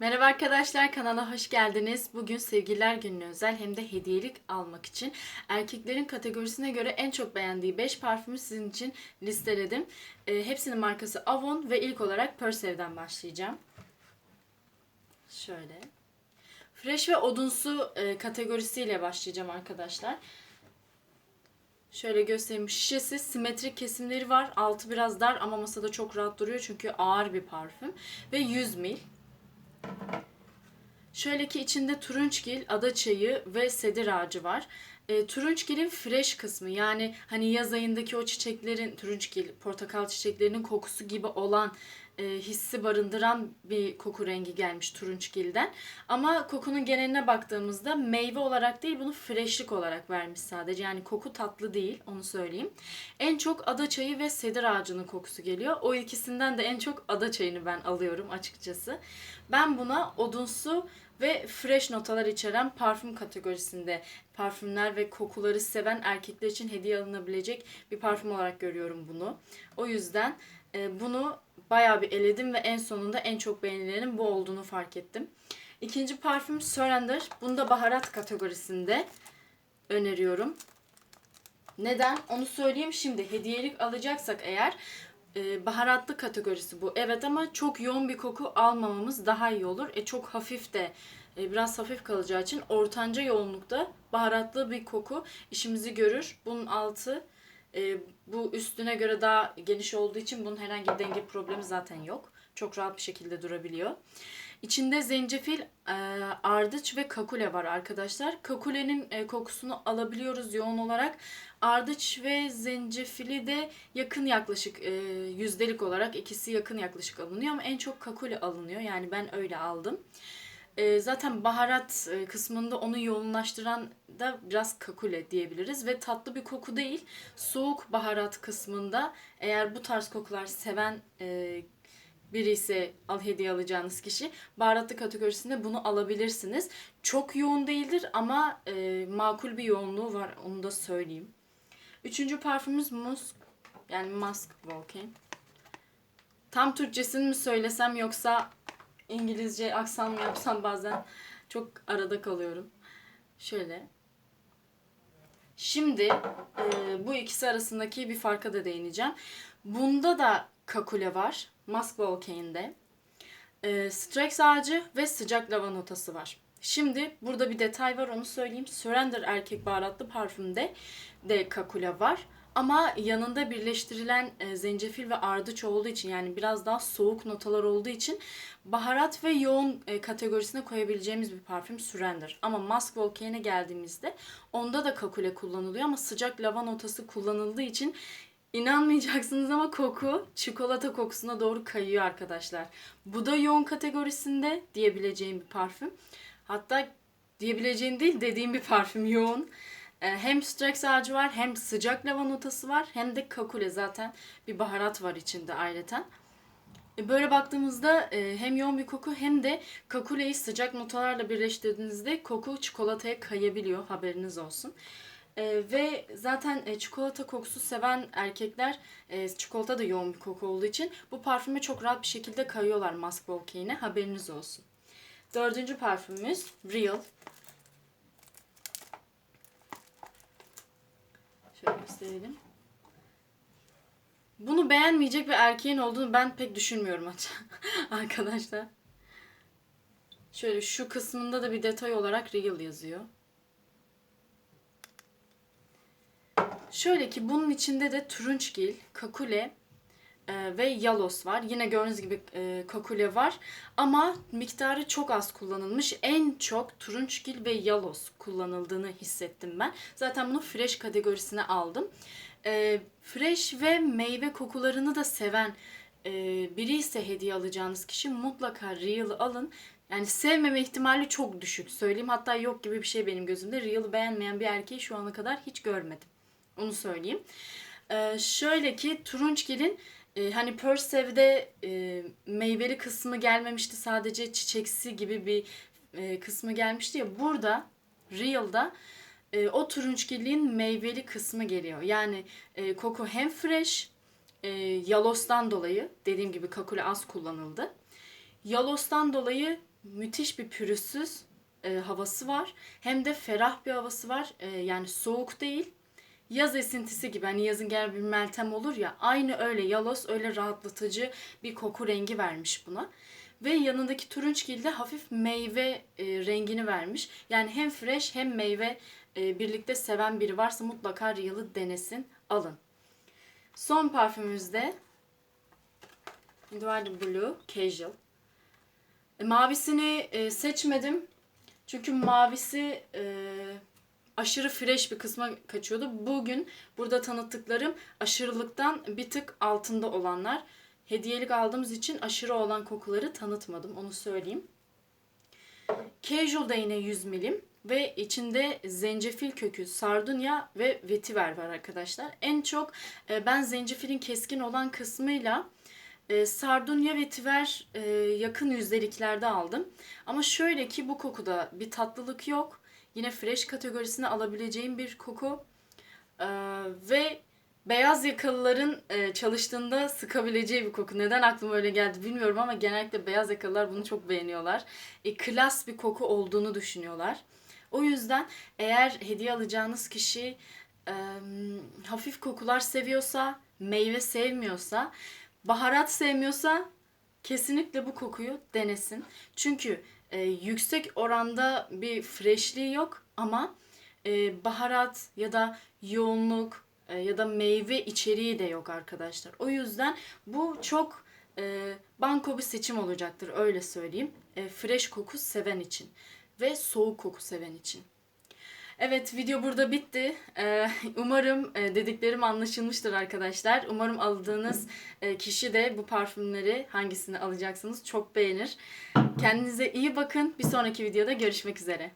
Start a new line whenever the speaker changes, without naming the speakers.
Merhaba arkadaşlar kanala hoş geldiniz. Bugün sevgililer gününe özel hem de hediyelik almak için erkeklerin kategorisine göre en çok beğendiği 5 parfümü sizin için listeledim. Ee, hepsinin markası Avon ve ilk olarak Persev'den başlayacağım. Şöyle. Fresh ve odunsu e, kategorisiyle başlayacağım arkadaşlar. Şöyle göstereyim. Şişesi simetrik kesimleri var. Altı biraz dar ama masada çok rahat duruyor çünkü ağır bir parfüm. Ve 100 ml. Şöyle ki içinde turunçgil, adaçayı ve sedir ağacı var. E, turunçgilin fresh kısmı yani hani yaz ayındaki o çiçeklerin turunçgil, portakal çiçeklerinin kokusu gibi olan e, hissi barındıran bir koku rengi gelmiş turunçgilden. Ama kokunun geneline baktığımızda meyve olarak değil bunu freshlik olarak vermiş sadece. Yani koku tatlı değil onu söyleyeyim. En çok adaçayı ve sedir ağacının kokusu geliyor. O ikisinden de en çok adaçayını ben alıyorum açıkçası. Ben buna odunsu ve fresh notalar içeren parfüm kategorisinde parfümler ve kokuları seven erkekler için hediye alınabilecek bir parfüm olarak görüyorum bunu. O yüzden e, bunu bayağı bir eledim ve en sonunda en çok beğenilenin bu olduğunu fark ettim. İkinci parfüm Surrender. Bunu da baharat kategorisinde öneriyorum. Neden? Onu söyleyeyim şimdi. Hediyelik alacaksak eğer e, baharatlı kategorisi bu. Evet ama çok yoğun bir koku almamamız daha iyi olur. E, çok hafif de e, biraz hafif kalacağı için ortanca yoğunlukta baharatlı bir koku işimizi görür. Bunun altı e, bu üstüne göre daha geniş olduğu için bunun herhangi bir denge problemi zaten yok. Çok rahat bir şekilde durabiliyor. İçinde zencefil, e, ardıç ve kakule var arkadaşlar. Kakulenin e, kokusunu alabiliyoruz yoğun olarak. Ardıç ve zencefili de yakın yaklaşık e, yüzdelik olarak ikisi yakın yaklaşık alınıyor ama en çok kakule alınıyor. Yani ben öyle aldım. Zaten baharat kısmında onu yoğunlaştıran da biraz kakule diyebiliriz ve tatlı bir koku değil. Soğuk baharat kısmında eğer bu tarz kokular seven biri ise al hediye alacağınız kişi baharatlı kategorisinde bunu alabilirsiniz. Çok yoğun değildir ama e, makul bir yoğunluğu var onu da söyleyeyim. Üçüncü parfümümüz Musk yani Musk Volcane. Tam Türkçesini mi söylesem yoksa İngilizce aksan mı yapsam bazen çok arada kalıyorum. Şöyle. Şimdi e, bu ikisi arasındaki bir farka da değineceğim. Bunda da kakule var. Musk Volcane'de. E, Strex ağacı ve sıcak lava notası var. Şimdi burada bir detay var onu söyleyeyim. Surrender erkek baharatlı parfümde de kakule var. Ama yanında birleştirilen e, zencefil ve ardıç olduğu için yani biraz daha soğuk notalar olduğu için baharat ve yoğun e, kategorisine koyabileceğimiz bir parfüm Surrender. Ama Musk Volcane'e geldiğimizde onda da kakule kullanılıyor ama sıcak lava notası kullanıldığı için İnanmayacaksınız ama koku çikolata kokusuna doğru kayıyor arkadaşlar. Bu da yoğun kategorisinde diyebileceğim bir parfüm. Hatta diyebileceğim değil dediğim bir parfüm yoğun. Ee, hem Strex ağacı var hem sıcak lava notası var hem de kakule zaten bir baharat var içinde ayrıca. E, böyle baktığımızda e, hem yoğun bir koku hem de kakuleyi sıcak notalarla birleştirdiğinizde koku çikolataya kayabiliyor haberiniz olsun. Ee, ve zaten e, çikolata kokusu seven erkekler e, çikolata da yoğun bir koku olduğu için bu parfüme çok rahat bir şekilde kayıyorlar Musk Volcane'e haberiniz olsun. Dördüncü parfümümüz Real. Şöyle gösterelim. Bunu beğenmeyecek bir erkeğin olduğunu ben pek düşünmüyorum arkadaşlar. Şöyle şu kısmında da bir detay olarak Real yazıyor. Şöyle ki bunun içinde de turunçgil, kakule e, ve yalos var. Yine gördüğünüz gibi e, kakule var ama miktarı çok az kullanılmış. En çok turunçgil ve yalos kullanıldığını hissettim ben. Zaten bunu fresh kategorisine aldım. E, fresh ve meyve kokularını da seven e, biri ise hediye alacağınız kişi mutlaka Real'ı alın. Yani sevmeme ihtimali çok düşük söyleyeyim. Hatta yok gibi bir şey benim gözümde. Real'ı beğenmeyen bir erkeği şu ana kadar hiç görmedim. Onu söyleyeyim. Ee, şöyle ki turunçgilin e, hani Persev'de e, meyveli kısmı gelmemişti. Sadece çiçeksi gibi bir e, kısmı gelmişti ya. Burada Real'da e, o turunçgilliğin meyveli kısmı geliyor. Yani e, koku hem fresh, e, Yalos'tan dolayı dediğim gibi kakule az kullanıldı. Yalos'tan dolayı müthiş bir pürüzsüz e, havası var. Hem de ferah bir havası var. E, yani soğuk değil. Yaz esintisi gibi hani yazın gel bir meltem olur ya aynı öyle yalos öyle rahatlatıcı bir koku rengi vermiş buna. Ve yanındaki turunçgil de hafif meyve e, rengini vermiş. Yani hem fresh hem meyve e, birlikte seven biri varsa mutlaka Real'ı denesin, alın. Son parfümümüzde Individual Blue Casual. E, mavisini e, seçmedim. Çünkü mavisi e, aşırı fresh bir kısma kaçıyordu. Bugün burada tanıttıklarım aşırılıktan bir tık altında olanlar. Hediyelik aldığımız için aşırı olan kokuları tanıtmadım. Onu söyleyeyim. Casual'da yine 100 milim ve içinde zencefil kökü, sardunya ve vetiver var arkadaşlar. En çok e, ben zencefilin keskin olan kısmıyla e, sardunya vetiver e, yakın yüzdeliklerde aldım. Ama şöyle ki bu kokuda bir tatlılık yok. Yine fresh kategorisine alabileceğim bir koku. E, ve beyaz yakalıların e, çalıştığında sıkabileceği bir koku. Neden aklıma öyle geldi bilmiyorum ama genellikle beyaz yakalılar bunu çok beğeniyorlar. E, klas bir koku olduğunu düşünüyorlar. O yüzden eğer hediye alacağınız kişi e, hafif kokular seviyorsa, meyve sevmiyorsa, baharat sevmiyorsa kesinlikle bu kokuyu denesin. Çünkü e, yüksek oranda bir freshliği yok ama e, baharat ya da yoğunluk e, ya da meyve içeriği de yok arkadaşlar. O yüzden bu çok e, banko bir seçim olacaktır öyle söyleyeyim. E, fresh koku seven için ve soğuk koku seven için. Evet video burada bitti. Ee, umarım e, dediklerim anlaşılmıştır arkadaşlar. Umarım aldığınız e, kişi de bu parfümleri hangisini alacaksınız çok beğenir. Kendinize iyi bakın. Bir sonraki videoda görüşmek üzere.